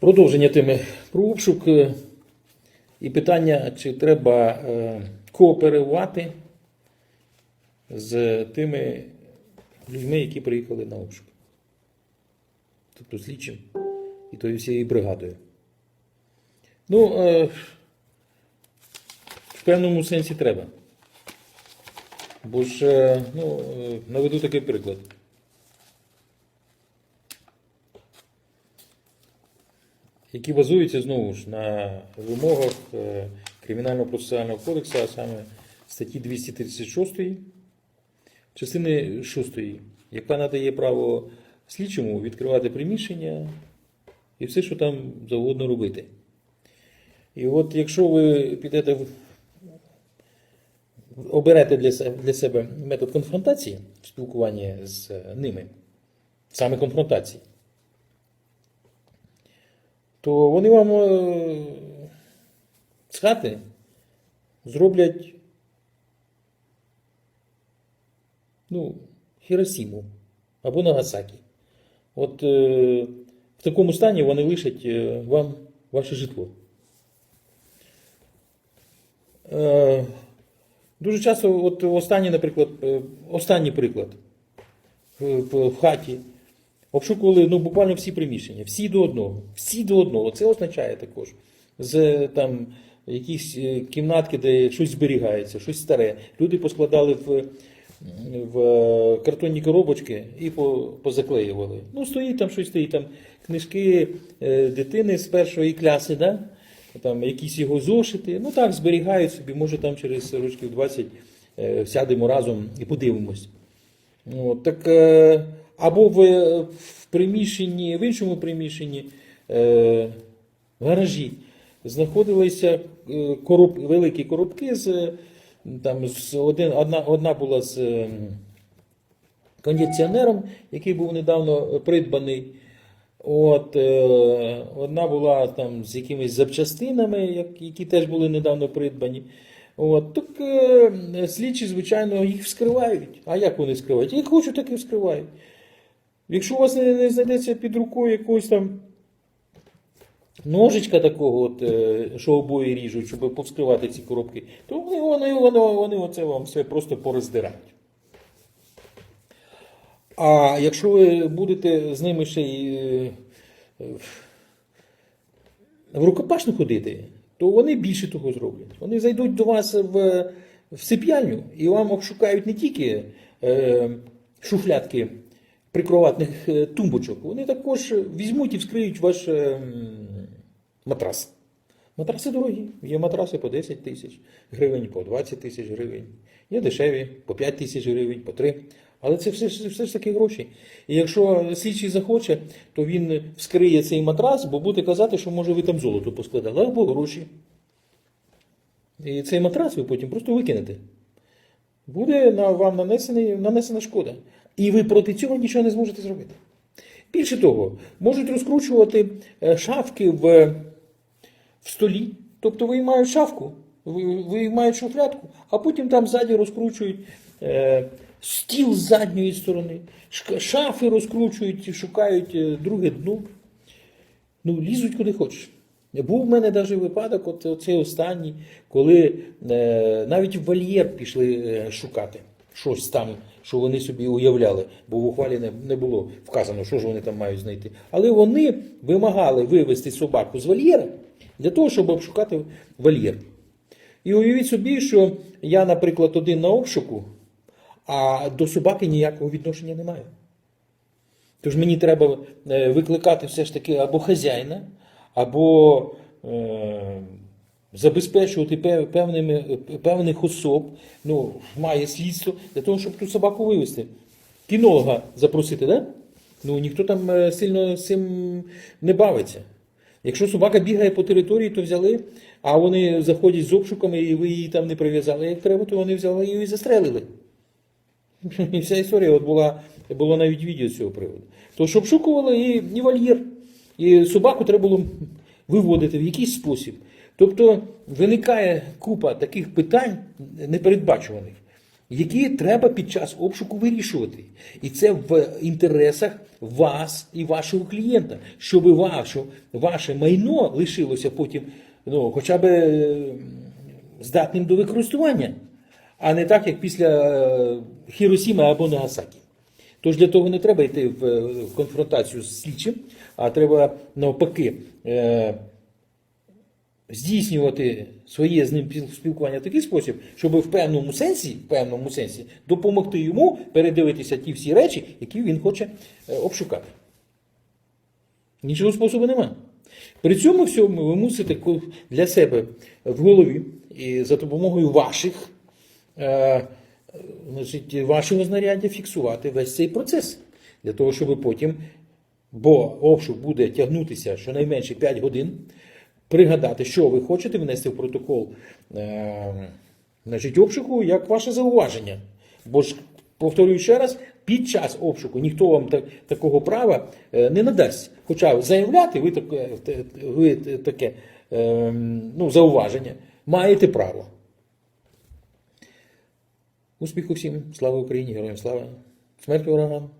Продовження теми про обшук е, і питання, чи треба е, кооперувати з тими людьми, які приїхали на обшук. Тобто слідчим і тою всією бригадою. Ну, е, в певному сенсі треба. Бо ж, ну, наведу такий приклад. Які базуються знову ж на вимогах е, Кримінального процесуального кодексу, а саме статті 236, частини 6, яка надає право слідчому відкривати приміщення і все, що там завгодно робити. І от якщо ви підете в оберете для себе, метод конфронтації в спілкуванні з ними, саме конфронтації, то вони вам е, з хати зроблять ну, Хіросіму або Нагасакі. От е, в такому стані вони лишать е, вам ваше житло. Е, дуже часто, от останній, наприклад, е, останній приклад в хаті. Обшукували ну, буквально всі приміщення, всі до одного. Всі до одного. Це означає також. З там якісь е, кімнатки, де щось зберігається, щось старе. Люди поскладали в, в е, картонні коробочки і позаклеювали. Ну, стоїть там щось стоїть, там книжки е, дитини з першої класи, да? там якісь його зошити. Ну так, зберігають собі, може там через років 20 е, сядемо разом і подивимось. От, так, або в, в приміщенні, в іншому приміщенні, е, в гаражі, знаходилися е, короб, великі коробки з там з один, одна, одна була з кондиціонером, який був недавно придбаний. От, е, одна була там з якимись запчастинами, як- які теж були недавно придбані. От, так е, слідчі, звичайно, їх вскривають. А як вони вскривають? Як хочуть, так і вскривають. Якщо у вас не, не знайдеться під рукою якогось там ножичка такого, от, е, що обоє ріжуть, щоб повскривати ці коробки, то вони, вони, вони, вони оце вам все просто пороздирають. А якщо ви будете з ними ще й е, в рукопашну ходити, то вони більше того зроблять. Вони зайдуть до вас в, в сип'яльню і вам обшукають не тільки е, шуфлятки прикроватних е, тумбочок, вони також візьмуть і вскриють ваш е, матрас. Матраси дорогі. Є матраси по 10 тисяч гривень, по 20 тисяч гривень. Є дешеві по 5 тисяч гривень, по 3. Але це все, все ж таки гроші. І якщо слідчий захоче, то він вскриє цей матрас, бо буде казати, що може ви там золото поскладали, або гроші. І цей матрас ви потім просто викинете. Буде на вам нанесена шкода. І ви проти цього нічого не зможете зробити. Більше того, можуть розкручувати е, шафки в, в столі. Тобто виймають шафку, ви- виймають шуфлятку, а потім там ззаді розкручують е, стіл з задньої сторони, шафи розкручують, шукають е, друге дно. Ну, лізуть куди хочеш. Був в мене навіть випадок, от оцей останній, коли е, навіть в вольєр пішли е, шукати щось там, що вони собі уявляли, бо в ухвалі не, не було вказано, що ж вони там мають знайти. Але вони вимагали вивезти собаку з вольєра для того, щоб обшукати вольєр. І уявіть собі, що я, наприклад, один на обшуку, а до собаки ніякого відношення не маю. Тож мені треба е, викликати все ж таки або хазяїна, або е, забезпечувати пев- певними, певних особ, ну, має слідство для того, щоб ту собаку вивезти. Кінолога запросити, да? Ну ніхто там е, сильно цим не бавиться. Якщо собака бігає по території, то взяли, а вони заходять з обшуками, і ви її там не прив'язали як треба, то вони взяли її і застрелили. І вся історія от була, було навіть відео з цього приводу. Тож обшукували і, і вольєр. І собаку треба було виводити в якийсь спосіб. Тобто виникає купа таких питань непередбачуваних. які треба під час обшуку вирішувати. І це в інтересах вас і вашого клієнта, щоб ваше, ваше майно лишилося потім ну, хоча б е, здатним до використання, а не так, як після е, Хіросіми або Нагасакі. Тож для того не треба йти в е, конфронтацію з слідчим, а треба навпаки здійснювати своє з ним спілкування в такий спосіб, щоб в певному сенсі, в певному сенсі допомогти йому передивитися ті всі речі, які він хоче е, обшукати. Нічого способу немає. При цьому всьому ви мусите для себе в голові і за допомогою ваших, е, значить, вашого знаряддя фіксувати весь цей процес. Для того, щоб потім, бо обшук буде тягнутися щонайменше 5 годин, пригадати, що ви хочете внести в протокол е, значить, обшуку як ваше зауваження. Бо ж, повторюю ще раз, під час обшуку ніхто вам так, такого права е, не надасть. Хоча заявляти ви таке, ви таке е, ну, зауваження маєте право. Успіху всім, слава Україні, героям слава, смерть ворогам.